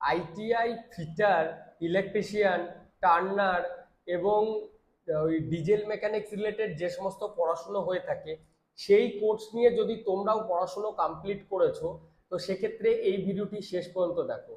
ITI fitter electrician Turner এবং ওই diesel mechanics related যে সমস্ত পড়াশুনো হয়ে থাকে, সেই কোর্স নিয়ে যদি তোমরাও পড়াশুনো কমপ্লিট করেছ, তো সেক্ষেত্রে এই ভিডিওটি শেষ পর্যন্ত দেখো।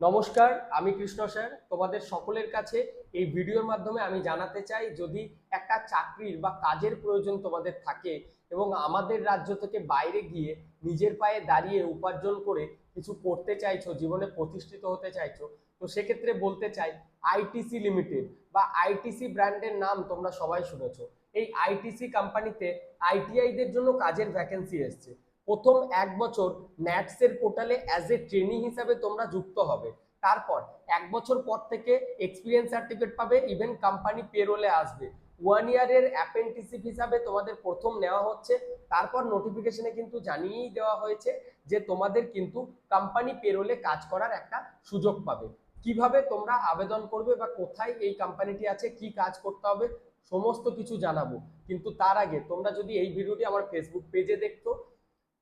নমস্কার, আমি কৃষ্ণ স্যার। তোমাদের সকলের কাছে এই ভিডিওর মাধ্যমে আমি জানাতে চাই, যদি একটা চাকরির বা কাজের প্রয়োজন তোমাদের থাকে এবং আমাদের রাজ্য থেকে বাইরে গিয়ে নিজের পায়ে দাঁড়িয়ে উপার্জন করে কিছু করতে চাইছো, জীবনে প্রতিষ্ঠিত হতে চাইছো, তো সেক্ষেত্রে বলতে চাই আইটিসি লিমিটেড বা আইটিসি ব্র্যান্ডের নাম তোমরা সবাই শুনেছো। এই আইটিসি কোম্পানিতে আইটিআইদের জন্য কাজের ভ্যাকেন্সি এসছে। প্রথম এক বছর ন্যাটসের পোর্টালে অ্যাজ এ ট্রেনিং হিসাবে তোমরা যুক্ত হবে। তারপর এক বছর পর থেকে এক্সপিরিয়েন্স সার্টিফিকেট পাবে ইভেন কোম্পানি পেরোলে আসবে। ওয়ান ইয়ারের অ্যাপেন্টিসিপ হিসাবে তোমাদের প্রথম নেওয়া হচ্ছে। তারপর নোটিফিকেশনে কিন্তু জানিয়েই দেওয়া হয়েছে যে তোমাদের কিন্তু কোম্পানি পেরোলে কাজ করার একটা সুযোগ পাবে। কীভাবে তোমরা আবেদন করবে বা কোথায় এই কোম্পানিটি আছে, কি কাজ করতে হবে, সমস্ত কিছু জানাব। কিন্তু তার আগে তোমরা যদি এই ভিডিওটি আমার ফেসবুক পেজে দেখতো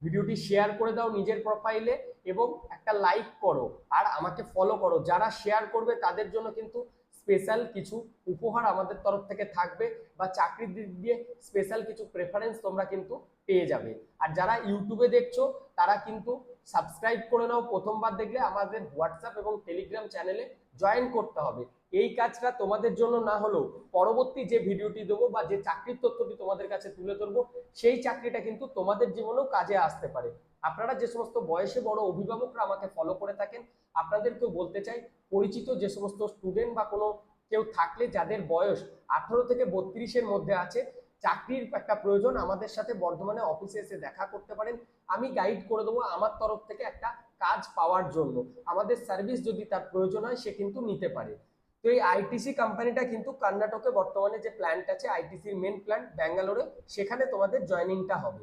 ভিডিওটি শেয়ার করে দাও নিজের প্রোফাইলে এবং একটা লাইক করো আর আমাকে ফলো করো। যারা শেয়ার করবে তাদের জন্য কিন্তু স্পেশাল কিছু উপহার আমাদের তরফ থেকে থাকবে বা চাকরির দিক দিয়ে স্পেশাল কিছু প্রেফারেন্স তোমরা কিন্তু পেয়ে যাবে। আর যারা ইউটিউবে দেখছ, তারা কিন্তু সাবস্ক্রাইব করে নাও। প্রথমবার দেখলে আমাদের হোয়াটসঅ্যাপ এবং টেলিগ্রাম চ্যানেলে জয়েন করতে হবে। এই কাজটা তোমাদের জন্য না হলেও পরবর্তী যে ভিডিওটি দেবো বা যে চাকরির তথ্যটি তোমাদের কাছে তুলে ধরবো, সেই চাকরিটা কিন্তু তোমাদের জীবনেও কাজে আসতে পারে। আপনারা যে সমস্ত বয়সে বড় অভিভাবকরা আমাকে ফলো করে থাকেন, আপনাদেরকেও বলতে চাই, পরিচিত যে সমস্ত স্টুডেন্ট বা কোনো কেউ থাকলে যাদের বয়স আঠারো থেকে বত্রিশের মধ্যে আছে, চাকরির একটা প্রয়োজন আমাদের সাথে বর্ধমানে অফিসে এসে দেখা করতে পারেন। আমি গাইড করে দেবো আমার তরফ থেকে একটা কাজ পাওয়ার জন্য। আমাদের সার্ভিস যদি তার প্রয়োজন হয়, সে কিন্তু নিতে পারে। তো এই আইটিসি কোম্পানিটা কিন্তু কর্ণাটকে বর্তমানে যে প্ল্যান্ট আছে আইটিসির মেন প্ল্যান্ট ব্যাঙ্গালোরে, সেখানে তোমাদের জয়নিংটা হবে।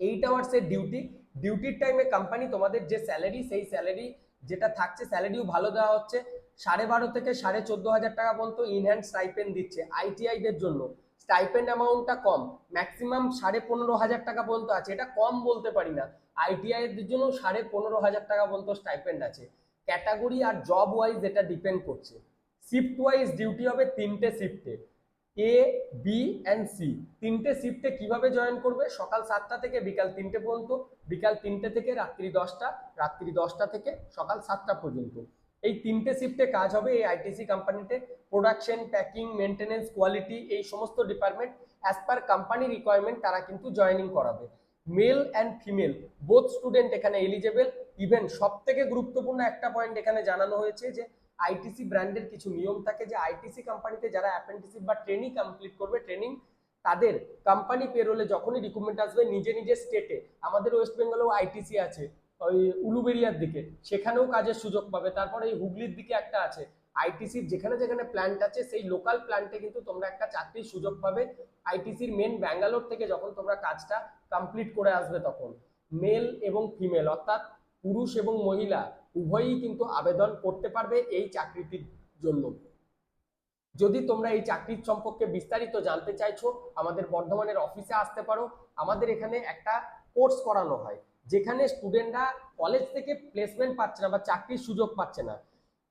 এইট আওয়ার্সের ডিউটি ডিউটির টাইমে কোম্পানি তোমাদের যে স্যালারি সেই স্যালারি যেটা থাকছে স্যালারিও ভালো দেওয়া হচ্ছে। সাড়ে বারো থেকে সাড়ে চোদ্দ হাজার টাকা পর্যন্ত ইনহ্যান্ড স্টাইপেন্ড দিচ্ছে আইটিআইদের জন্য। স্টাইপেন্ড অ্যামাউন্টটা কম। ম্যাক্সিমাম সাড়ে পনেরো হাজার টাকা পর্যন্ত আছে। এটা কম বলতে পারি না। আইটিআইদের জন্য সাড়ে পনেরো হাজার টাকা পর্যন্ত স্টাইপেন্ড আছে। ক্যাটাগরি আর জব ওয়াইজ এটা ডিপেন্ড করছে। শিফট ওয়াইজ ডিউটি হবে তিনটে শিফটে এ। বি অ্যান্ড সি তিনটে শিফটে কীভাবে জয়েন করবে? সকাল সাতটা থেকে বিকাল তিনটে পর্যন্ত। বিকাল তিনটে থেকে রাত্রি দশটা। রাত্রি দশটা থেকে সকাল সাতটা পর্যন্ত। এই তিনটে শিফটে কাজ হবে এই আইটিসি কোম্পানিতে প্রোডাকশন প্যাকিং মেনটেনেন্স কোয়ালিটি এই সমস্ত department as per company requirement তারা কিন্তু জয়েনিং করাবে। Male and female both student এখানে এলিজেবল ইভেন সব থেকে গুরুত্বপূর্ণ একটা পয়েন্ট এখানে জানানো হয়েছে যে আইটিসি ব্র্যান্ডের কিছু নিয়ম থাকে যে আইটিসি কোম্পানিতে যারা অ্যাপ্রেন্টিসিপ বা ট্রেনিং কমপ্লিট করবে ট্রেনিং তাদের কোম্পানি পেরোলে যখনই রিক্রুটমেন্ট আসবে, নিজে নিজে স্টেটে আমাদের ওয়েস্ট বেঙ্গলেও আইটিসি আছে, ওই উলুবেরিয়ার দিকে, সেখানেও কাজের সুযোগ পাবে। তারপরে এই হুগলির দিকে একটা আছে আইটিসির যেখানে যেখানে প্ল্যান্ট আছে, সেই লোকাল প্ল্যান্টে কিন্তু তোমরা একটা চাকরির সুযোগ পাবে। আইটিসির মেন ব্যাঙ্গালোর থেকে যখন তোমরা কাজটা কমপ্লিট করে আসবে তখন। মেল এবং ফিমেল অর্থাৎ পুরুষ এবং মহিলা, উভয়ই কিন্তু আবেদন করতে পারবে এই চাকরিটির জন্য। যদি তোমরা এই চাকরির সম্পর্কে বিস্তারিত জানতে চাইছো, আমাদের বর্ধমানের অফিসে আসতে পারো। আমাদের এখানে একটা কোর্স করানো হয়, যেখানে স্টুডেন্টরা কলেজ থেকে প্লেসমেন্ট পাচ্ছে না বা চাকরির সুযোগ পাচ্ছে না।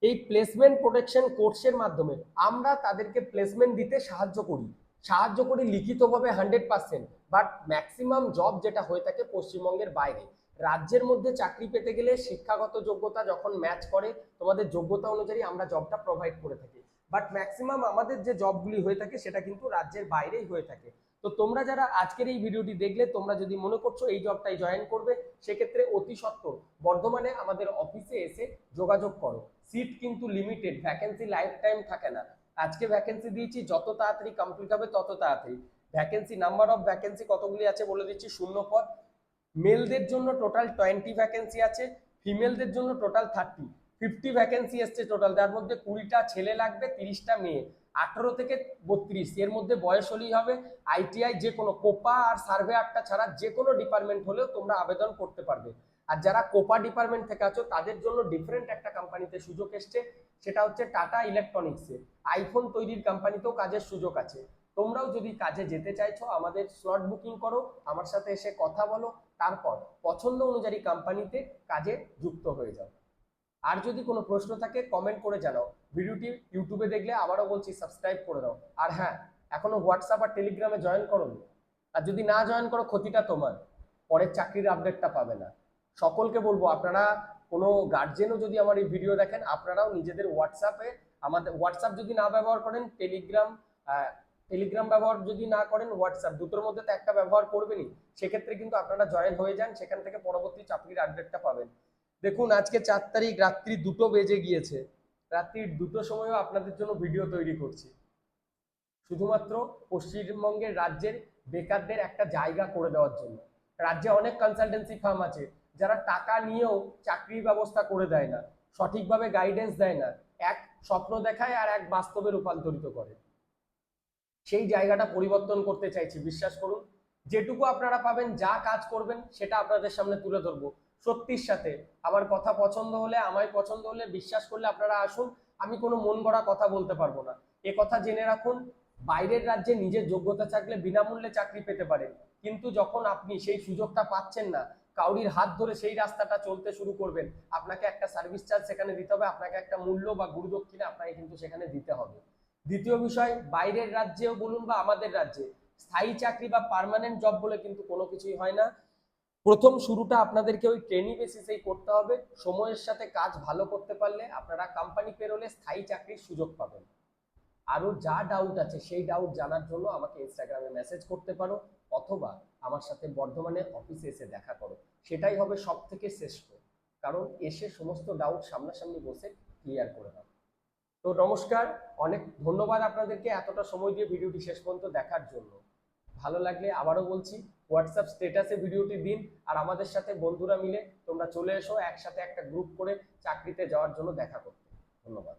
এই প্লেসমেন্ট প্রোটেকশন কোর্সের মাধ্যমে আমরা তাদেরকে প্লেসমেন্ট দিতে সাহায্য করি। সাহায্য করি লিখিতভাবে hundred percent but maximum job যেটা হয়ে থাকে পশ্চিমবঙ্গের বাইরে। রাজ্যের মধ্যে চাকরি পেতে গেলে শিক্ষাগত যোগ্যতা যখন ম্যাচ করে, তোমাদের যোগ্যতা অনুযায়ী আমরা জবটা প্রোভাইড করে থাকি। বাট ম্যাক্সিমাম আমাদের যে জবগুলি হয়ে থাকে, সেটা কিন্তু রাজ্যের বাইরেই হয়ে থাকে। তো তোমরা যারা আজকের এই ভিডিওটি দেখলে, তোমরা যদি মনে করছ এই জবটাই জয়েন করবে, সেক্ষেত্রে অতি সত্বর বর্ধমানে আমাদের অফিসে এসে যোগাযোগ করো। সিট কিন্তু লিমিটেড ভ্যাকেন্সি লাইফ টাইম থাকে না। আজকে ভ্যাকেন্সি দিয়েছি, যত তাড়াতাড়ি কমপ্লিট হবে তত তাড়াতাড়ি। ভ্যাকেন্সি নাম্বার অফ ভ্যাকেন্সি কতগুলি আছে বলে দিচ্ছি, শূন্য পদ। মেলদের জন্য টোটাল টোয়েন্টি ভ্যাকেন্সি আছে ফিমেলদের জন্য টোটাল থার্টি ফিফটি ভ্যাকেন্সি এসছে টোটাল তার মধ্যে কুড়িটা ছেলে লাগবে, তিরিশটা মেয়ে। আঠারো থেকে বত্রিশ, এর মধ্যে বয়স হলেই হবে। আইটিআই যে কোনো কোপা আর সার্ভে আটটা ছাড়া যে কোনো ডিপার্টমেন্ট হলেও তোমরা আবেদন করতে পারবে। আর যারা কোপা ডিপার্টমেন্ট থেকে আছো, তাদের জন্য ডিফারেন্ট একটা কোম্পানিতে সুযোগ এসছে। সেটা হচ্ছে টাটা ইলেকট্রনিক্সে। আইফোন তৈরির কোম্পানিতেও কাজের সুযোগ আছে। তোমরাও যদি কাজে যেতে চাইছো, আমাদের স্লট বুকিং করো, আমার সাথে এসে কথা বলো, তারপর পছন্দ অনুযায়ী কোম্পানিতে কাজে যুক্ত হয়ে যাও। আর যদি কোনো প্রশ্ন থাকে কমেন্ট করে জানাও। ভিডিওটি ইউটিউবে দেখলে আবারও বলছি সাবস্ক্রাইব করে দাও। আর হ্যাঁ এখনও হোয়াটসঅ্যাপ আর টেলিগ্রামে জয়েন করো আর যদি না জয়েন করো, ক্ষতিটা তোমার। পরের চাকরির আপডেটটা পাবে না। সকলকে বলব, আপনারা কোনো গার্জেনও যদি আমার এই ভিডিও দেখেন, আপনারাও নিজেদের হোয়াটসঅ্যাপে আমাদের হোয়াটসঅ্যাপ যদি না ব্যবহার করেন টেলিগ্রাম টেলিগ্রাম ব্যবহার যদি না করেন হোয়াটসঅ্যাপ দুটোর মধ্যে তো একটা ব্যবহার করবেনই। সেক্ষেত্রে কিন্তু আপনারা জয়েন হয়ে যান, সেখান থেকে পরবর্তী চাকরির আপডেটটা পাবেন। দেখুন, আজকে চার তারিখ, রাত্রি দুটো বেজে গিয়েছে। রাত্রির দুটো সময়ও আপনাদের জন্য ভিডিও তৈরি করছি। শুধুমাত্র পশ্চিমবঙ্গের রাজ্যের বেকারদের একটা জায়গা করে দেওয়ার জন্য। রাজ্যে অনেক কনসালটেন্সি ফার্ম আছে। যারা টাকা নিয়েও চাকরির ব্যবস্থা করে দেয় না, সঠিকভাবে গাইডেন্স দেয় না, এক স্বপ্ন দেখায় আর এক বাস্তবে রূপান্তরিত করে। সেই জায়গাটা পরিবর্তন করতে চাইছি, বিশ্বাস করুন। যেটুকু আপনারা পাবেন, যা কাজ করবেন, সেটা আপনাদের সামনে তুলে ধরবো। সত্যির সাথে, আমার কথা পছন্দ হলে, আমায় পছন্দ হলে, বিশ্বাস করলে আপনারা আসুন, আমি কোনো মন গড়া কথা বলতে পারব না। এ কথা জেনে রাখুন, বাইরের রাজ্যে নিজের যোগ্যতা থাকলে বিনামূল্যে চাকরি পেতে পারেন। কিন্তু যখন আপনি সেই সুযোগটা পাচ্ছেন না কাউরির হাত ধরে সেই রাস্তাটা চলতে শুরু করবেন। আপনাকে একটা সার্ভিস চার্জ সেখানে দিতে হবে, আপনাকে একটা মূল্য বা গুরুদক্ষিণা আপনাকে কিন্তু সেখানে দিতে হবে। দ্বিতীয় বিষয়, বাইরের রাজ্যেও বলুন বা আমাদের রাজ্যে, স্থায়ী চাকরি বা পার্মানেন্ট জব বলে কিন্তু কোনো কিছুই হয় না। প্রথম শুরুটা আপনাদেরকে ওই ট্রেনিং বেসিসেই করতে হবে, সময়ের সাথে কাজ ভালো করতে পারলে আপনারা কোম্পানি পেরোলে স্থায়ী চাকরির সুযোগ পাবেন। আরও যা ডাউট আছে, সেই ডাউট জানার জন্য আমাকে ইনস্টাগ্রামে মেসেজ করতে পারো। অথবা আমার সাথে বর্ধমানে অফিসে এসে দেখা করো। সেটাই হবে সব থেকে শ্রেষ্ঠ। কারণ এসে সমস্ত ডাউট সামনাসামনি বসে ক্লিয়ার করে দাও। তো নমস্কার, অনেক ধন্যবাদ আপনাদেরকে এতটা সময় দিয়ে ভিডিওটি শেষ পর্যন্ত দেখার জন্য। ভালো লাগলে আবারও বলছি হোয়াটসঅ্যাপ স্টেটাসে ভিডিওটি দিন আর আমাদের সাথে বন্ধুরা মিলে তোমরা চলে এসো, একসাথে একটা গ্রুপ করে চাকরিতে যাওয়ার জন্য দেখা করতে। ধন্যবাদ।